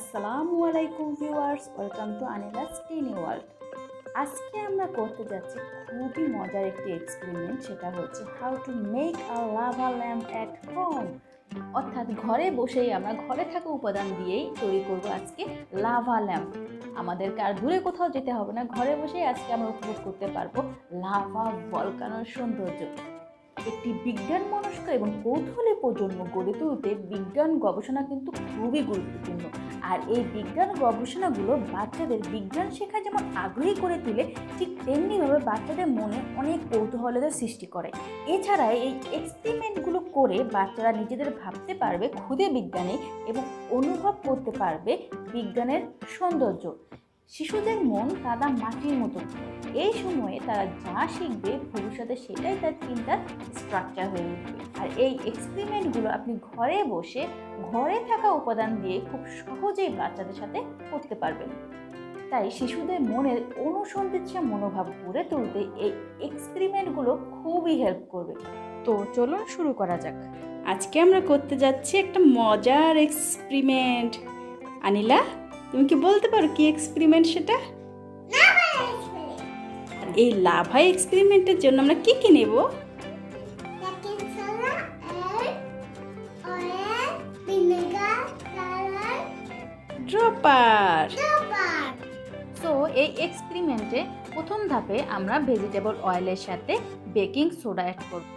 আসসালামু আলাইকুম viewers, welcome to Anila's tiny world. আজকে আমরা করতে যাচ্ছি খুবই মজার একটি এক্সপেরিমেন্ট সেটা হচ্ছে how to make a lava lamp at home অর্থাৎ ঘরে বসেই আমরা ঘরে থাকা উপাদান দিয়েই তৈরি করব আজকে লাভা ল্যাম্প আমাদেরকে আর দূরে কোথাও যেতে হবে না, ঘরে বসেই আজকে আমরা উপভোগ করতে পারব লাভা ভলকানোর সৌন্দর্য। একটি বিজ্ঞান মনস্ক এবং কৌতূহলী প্রজন্ম গড়ে তুলতে বিজ্ঞান গবেষণা কিন্তু খুবই গুরুত্বপূর্ণ। আর এই বিজ্ঞান গবেষণাগুলো বাচ্চাদের বিজ্ঞান শেখায় যেমন আগ্রহী করে তুলে, ঠিক তেমনিভাবে বাচ্চাদের মনে অনেক কৌতূহলতার সৃষ্টি করে। এছাড়া এই এক্সপেরিমেন্টগুলো করে বাচ্চারা নিজেদের ভাবতে পারবে, খুদে বিজ্ঞানী এবং অনুভব করতে পারবে বিজ্ঞানের সৌন্দর্য। শিশুদের মন কাদা মাটির মতো। এই সময়ে তারা যা শিখবে, ভবিষ্যতে সেটাই তার চিন্তার স্ট্রাকচার হয়ে উঠবে। আর এই এক্সপেরিমেন্টগুলো আপনি ঘরে বসে, ঘরে থাকা উপাদান দিয়ে খুব সহজেই বাচ্চাদের সাথে করতে পারবেন। তাই শিশুদের মনের অনুসন্ধিৎসা মনোভাব গড়ে তুলতে এই এক্সপেরিমেন্টগুলো খুবই হেল্প করবে। তো চলুন শুরু করা যাক। আজকে আমরা করতে যাচ্ছি একটা মজার এক্সপেরিমেন্ট আনিলা তুমি কি বলতে পারো কি এক্সপেরিমেন্ট সেটা? এই লাভা এক্সপেরিমেন্টের জন্য আমরা কি কি নেব? ড্রপার. সো এই এক্সপেরিমেন্টে প্রথম ধাপে আমরা ভেজিটেবল অয়েলের সাথে বেকিং সোডা অ্যাড করব।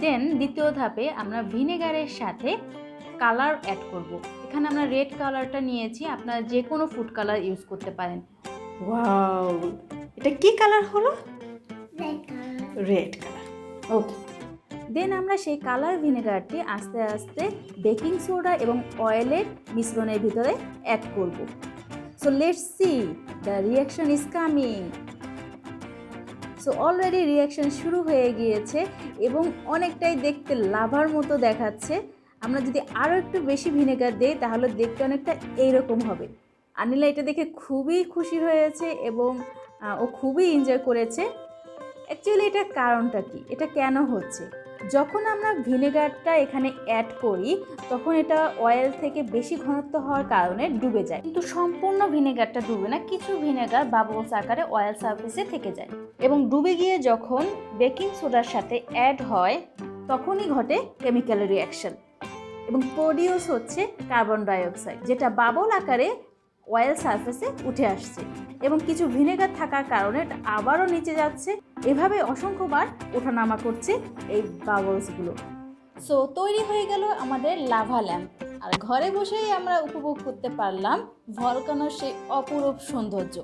দেন দ্বিতীয় ধাপে আমরা ভিনেগারের সাথে কালার অ্যাড করব। এখানে আমরা রেড কালারটা নিয়েছি আপনারা যে কোনো ফুড কালার ইউজ করতে পারেন। ওয়াও এটা কি কালার হলো? রেড কালার ওকে দেন আমরা সেই কালার ভিনেগারটি আস্তে আস্তে বেকিং সোডা এবং অয়েলের মিশ্রণের ভিতরে অ্যাড করব। So let's see the reaction is coming so already reaction শুরু হয়ে গিয়েছে এবং অনেকটাই দেখতে লাভার মতো দেখাচ্ছে। আমরা যদি আরও একটু বেশি ভিনেগার দিই, তাহলে দেখতে অনেকটা এইরকম হবে। আনিলা এটা দেখে খুবই খুশি হয়েছে এবং ও খুবই এনজয় করেছে। অ্যাকচুয়ালি এটার কারণটা কি? এটা কেন হচ্ছে? যখন আমরা ভিনেগারটা এখানে অ্যাড করি, তখন এটা অয়েল থেকে বেশি ঘনত্ব হওয়ার কারণে ডুবে যায়। কিন্তু সম্পূর্ণ ভিনেগারটা ডুবে না, কিছু ভিনেগার বাবলস আকারে অয়েল সার্ফেসে থেকে যায়। এবং ডুবে গিয়ে যখন বেকিং সোডার সাথে অ্যাড হয়, তখনই ঘটে কেমিক্যাল রিয়াকশন এবং প্রডিউস হচ্ছে কার্বন ডাইঅক্সাইড যেটা বাবল আকারে অয়েল সারফেসে উঠে আসছে এবং কিছু ভিনেগার থাকার কারণে আবারও নিচে যাচ্ছে। এভাবে অসংখ্যবার ওঠানামা করছে এই বাবলসগুলো। সো তৈরি হয়ে গেল আমাদের লাভা ল্যাম্প আর ঘরে বসেই আমরা উপভোগ করতে পারলাম ভলকানোর সেই অপরূপ সৌন্দর্য।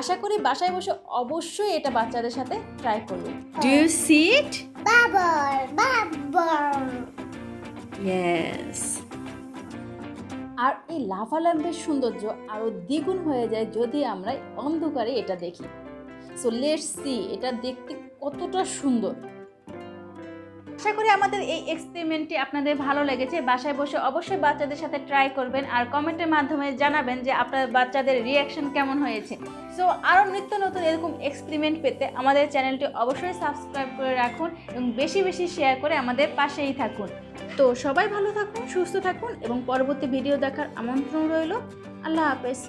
আশা করি বাসায় বসে অবশ্যই এটা বাচ্চাদের সাথে ট্রাই করবেন do you see it Bubble, bubble. Yes আর এই লাভা ল্যাম্পের সৌন্দর্য আরও দ্বিগুণ হয়ে যায় যদি আমরা অন্ধকারে এটা দেখি। সো লেটস সি এটা দেখতে কতটা সুন্দর। আশা করি আমাদের এই এক্সপেরিমেন্টটি আপনাদের ভালো লেগেছে। বাসায় বসে অবশ্যই বাচ্চাদের সাথে ট্রাই করবেন আর কমেন্টের মাধ্যমে জানাবেন যে আপনার বাচ্চাদের রিয়াকশন কেমন হয়েছে। সো আরও নিত্য নতুন এরকম এক্সপেরিমেন্ট পেতে আমাদের চ্যানেলটি অবশ্যই সাবস্ক্রাইব করে রাখুন এবং বেশি বেশি শেয়ার করে আমাদের পাশেই থাকুন। তো সবাই ভালো থাকুন সুস্থ থাকুন এবং পরবর্তী ভিডিও দেখার আমন্ত্রণ রইল। আল্লাহ হাফেজ।